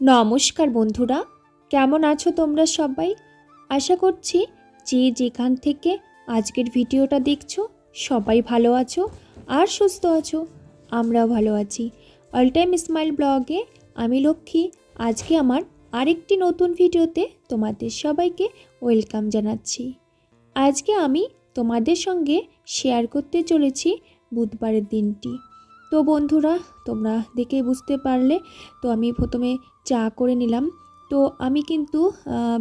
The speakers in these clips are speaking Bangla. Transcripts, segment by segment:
নমস্কার বন্ধুরা, কেমন আছো তোমরা সবাই? আশা করছি যে যেখান থেকে আজকের ভিডিওটা দেখছ, সবাই ভালো আছো আর সুস্থ আছো। আমরাও ভালো আছি। অল টাইম স্মাইল ব্লগে আমি লক্ষ্মী। আজকে আমার আরেকটি নতুন ভিডিওতে তোমাদের সবাইকে ওয়েলকাম জানাচ্ছি। আজকে আমি তোমাদের সঙ্গে শেয়ার করতে চলেছি বুধবারের দিনটি। তো বন্ধুরা, তোমরা দেখে বুঝতে পারলে, তো আমি প্রথমে চা করে নিলাম। তো আমি কিন্তু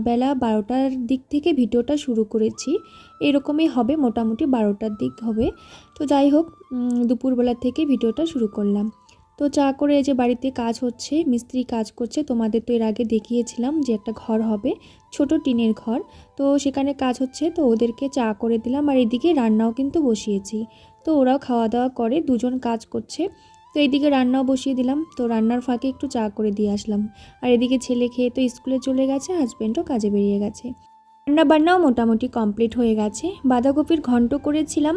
বেলা বারোটার দিক থেকে ভিডিওটা শুরু করেছি। এরকমই হবে, মোটামুটি বারোটার দিক হবে। তো যাই হোক দুপুরবেলা থেকে ভিডিওটা শুরু করলাম। তো চা করে এই যে বাড়িতে কাজ হচ্ছে, মিস্ত্রি কাজ করছে, তোমাদের তো এর আগে দেখিয়েছিলাম যে একটা ঘর হবে, ছোট টিনের ঘর। তো সেখানে কাজ হচ্ছে, তো ওদেরকে চা করে দিলাম আর এদিকে রান্নাও কিন্তু বসিয়েছি। তো ওরাও খাওয়া দাওয়া করে, দুজন কাজ করছে। তো এইদিকে রান্নাও বসিয়ে দিলাম, তো রান্নার ফাঁকে একটু চা করে দিয়ে আসলাম। আর এদিকে ছেলে খেয়ে তো স্কুলে চলে গেছে হাজব্যান্ডও কাজে বেরিয়ে গেছে। রান্না বান্নাও মোটামুটি কমপ্লিট হয়ে গেছে। বাঁধাকপির ঘন্ট করেছিলাম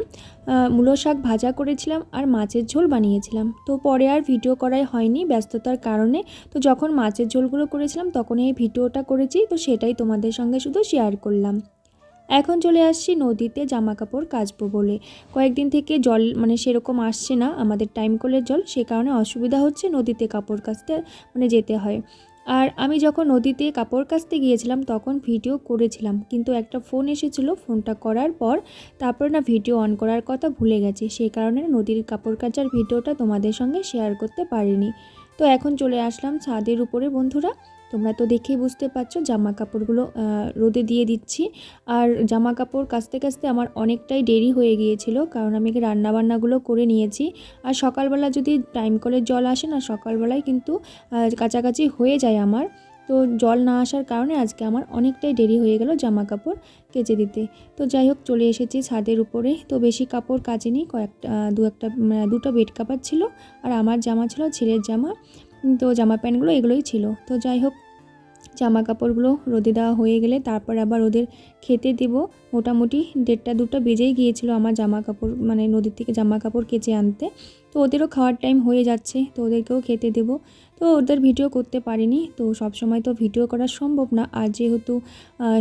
মূলো শাক ভাজা করেছিলাম আর মাছের ঝোল বানিয়েছিলাম। তো পরে আর ভিডিও করাই হয়নি ব্যস্ততার কারণে। তো যখন মাছের ঝোলগুলো করেছিলাম তখন এই ভিডিওটা করেছি, তো সেটাই তোমাদের সঙ্গে শুধু শেয়ার করলাম। এখন চলে আসছি নদীতে জামা কাপড় কাচবো বলে। কয়েকদিন থেকে জল মানে সেরকম আসছে না, আমাদের টাইম কলের জল, সে কারণে অসুবিধা হচ্ছে নদীতে কাপড় কাচতে মানে যেতে হয়। আর আমি যখন নদীতে কাপড় কাচতে গিয়েছিলাম, তখন ভিডিও করেছিলাম। কিন্তু একটা ফোন এসেছিল, ফোনটা করার পর তারপর না ভিডিও অন করার কথা ভুলে গেছি। সেই কারণে নদীর কাপড় কাচার ভিডিওটা তোমাদের সঙ্গে শেয়ার করতে পারিনি। তো এখন চলে আসলাম ছাদের উপরে, বন্ধুরা। তোমরা তো দেখেই বুঝতে পারছ জামা কাপড়গুলো রোদে দিয়ে দিচ্ছি। আর জামা কাপড় কাচতে কাচতে আমার অনেকটাই দেরি হয়ে গিয়েছিল, কারণ আমি রান্না বান্নাগুলো করে নিয়েছি। আর সকালবেলা যদি টাইম কলের জল আসে না, সকালবেলায় কিন্তু কাছাকাছি হয়ে যায় আমার। তো জল না আসার কারণে আজকে আমার অনেকটাই দেরি হয়ে গেল জামা কাপড় কেচে দিতে। তো যাই হোক, চলে এসেছি ছাদের উপরে। তো বেশি কাপড় কাচেনি, কয়েকটা দু একটা দুটো বেড কাপড় ছিল। আর আমার জামা ছিল ছেলের জামা। তো জামা প্যান্টগুলো এগুলোই ছিল। তো যাই হোক, জামা কাপড়গুলো রোদে দেওয়া হয়ে গেলে তারপর আবার ওদের খেতে দেব। মোটামুটি দেড়টা দুটো বেজেই গিয়েছিল আমার জামা কাপড় মানে নদীর থেকে জামা কাপড় কেচে আনতে। তো ওদেরও খাওয়ার টাইম হয়ে যাচ্ছে, তো ওদেরকেও খেতে দেব। তো ওদের ভিডিও করতে পারিনি, তো সব সময় তো ভিডিও করা সম্ভব না। আর যেহেতু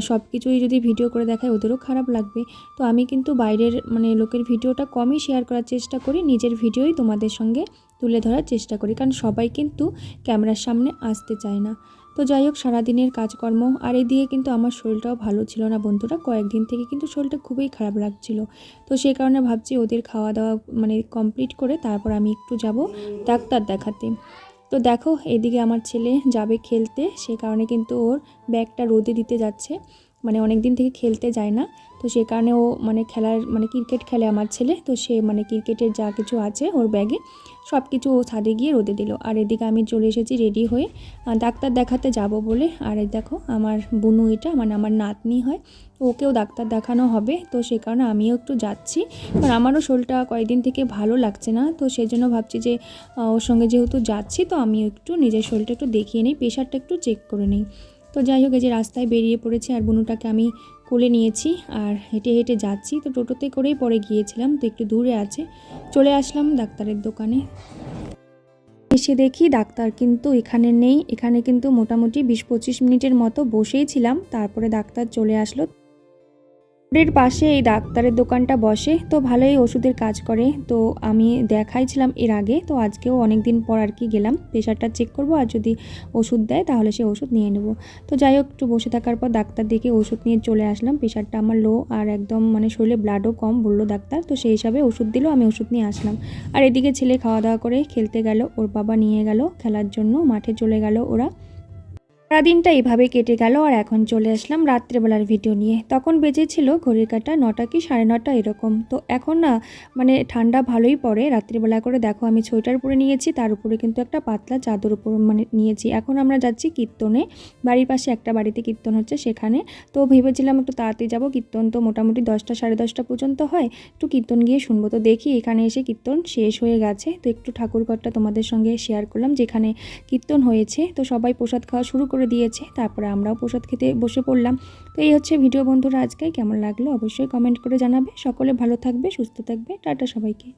সব কিছুই যদি ভিডিও করে দেখায়, ওদেরও খারাপ লাগবে। তো আমি কিন্তু বাইরের মানে লোকের ভিডিওটা কমই শেয়ার করার চেষ্টা করি, নিজের ভিডিওই তোমাদের সঙ্গে তুলে ধরার চেষ্টা করি, কারণ সবাই কিন্তু ক্যামেরার সামনে আসতে চায় না। তো যাই হোক, সারাদিনের কাজকর্ম আর এদিকে কিন্তু আমার শরীরটাও ভালো ছিল না বন্ধুরা। কয়েকদিন থেকে কিন্তু শরীরটা খুবই খারাপ লাগছিল। তো সেই কারণে ভাবছি ওদের খাওয়া দাওয়া মানে কমপ্লিট করে তারপর আমি একটু যাব ডাক্তার দেখাতে। তো দেখো, এদিকে আমার ছেলে যাবে খেলতে, সে কারণে কিন্তু ওর ব্যাগটা রোদে দিতে যাচ্ছে। মানে অনেক দিন থেকে খেলতে যায় না। তো সে কারণে ও মানে খেলার মানে ক্রিকেট খেলে আমার ছেলে। তো সে মানে ক্রিকেটের যা কিছু আছে ওর ব্যাগে সব কিছু ও ছাদে গিয়ে রোদে দিল। আর এদিকে আমি চলে এসেছি রেডি হয়ে ডাক্তার দেখাতে যাব বলে। আর দেখো আমার বুনু এটা মানে আমার নাতনি হয়। ওকেও ডাক্তার দেখানো হবে। তো সে কারণে আমিও একটু যাচ্ছি। কারণ আমারও শরীরটা কয়েকদিন থেকে ভালো লাগছে না। তো সেই জন্য ভাবছি যে ওর সঙ্গে যেহেতু যাচ্ছি, তো আমিও একটু নিজের শরীরটা একটু দেখিয়ে নিই, প্রেশারটা একটু চেক করে নিই। তো যাই হোক, এই যে রাস্তায় বেরিয়ে পড়েছে আর বনুটাকে আমি কোলে নিয়েছি আর হেঁটে হেঁটে যাচ্ছি। তো টোটোতে করেই পরে গিয়েছিলাম, তো একটু দূরে আছে। চলে আসলাম ডাক্তারের দোকানে। এসে দেখি ডাক্তার কিন্তু এখানে নেই। এখানে কিন্তু মোটামুটি বিশ পঁচিশ মিনিটের মতো বসেই ছিলাম। তারপরে ডাক্তার চলে আসলো। রোডের পাশে এই ডাক্তারের দোকানটা বসে, তো ভালোই ওষুধের কাজ করে। তো আমি দেখাইছিলাম এর আগে, তো আজকেও অনেক দিন পর আর কি গেলাম। প্রেশারটা চেক করব আর যদি ওষুধ দেয় তাহলে সে ওষুধ নিয়ে নেব। তো যাই হোক, একটু বসে থাকার পর ডাক্তার দেখে ওষুধ নিয়ে চলে আসলাম। প্রেশারটা আমার লো আর একদম মানে শরীরে ব্লাডও কম, বলল ডাক্তার। তো সেই হিসাবে ওষুধ দিল, আমি ওষুধ নিয়ে আসলাম। আর এদিকে ছেলে খাওয়া দাওয়া করে খেলতে গেল, ওর বাবা নিয়ে গেল, খেলার জন্য মাঠে চলে গেল ওরা। সারাদিনটা এইভাবে কেটে গেল আর এখন চলে আসলাম রাত্রেবেলার ভিডিও নিয়ে। তখন বেজেছিল ঘড়ির কাটা নটা কি সাড়ে নটা এরকম। তো এখন না মানে ঠান্ডা ভালোই পড়ে। রাত্রিবেলা করে দেখো আমি সোয়েটার পরে নিয়েছি, তার উপরে কিন্তু একটা পাতলা চাদর উপর মানে নিয়েছি। এখন আমরা যাচ্ছি কীর্তনে। বাড়ির পাশে একটা বাড়িতে কীর্তন হচ্ছে সেখানে। তো ভেবেছিলাম একটু তাড়াতাড়ি যাব। কীর্তন তো মোটামুটি দশটা সাড়ে দশটা পর্যন্ত হয়। একটু কীর্তন গিয়ে শুনব। তো দেখি এখানে এসে কীর্তন শেষ হয়ে গেছে। তো একটু ঠাকুরঘরটা তোমাদের সঙ্গে শেয়ার করলাম, যেখানে কীর্তন হয়েছে। তো সবাই প্রসাদ খাওয়া শুরু করে দিয়েছে, তারপরে আমরাও প্রসাদ খেতে বসে পড়লাম। তো এই হচ্ছে ভিডিও বন্ধুরা আজকে, কেমন লাগল অবশ্যই কমেন্ট করে জানাবে। সকলে ভালো থাকবে, সুস্থ থাকবে। টাটা সবাইকে।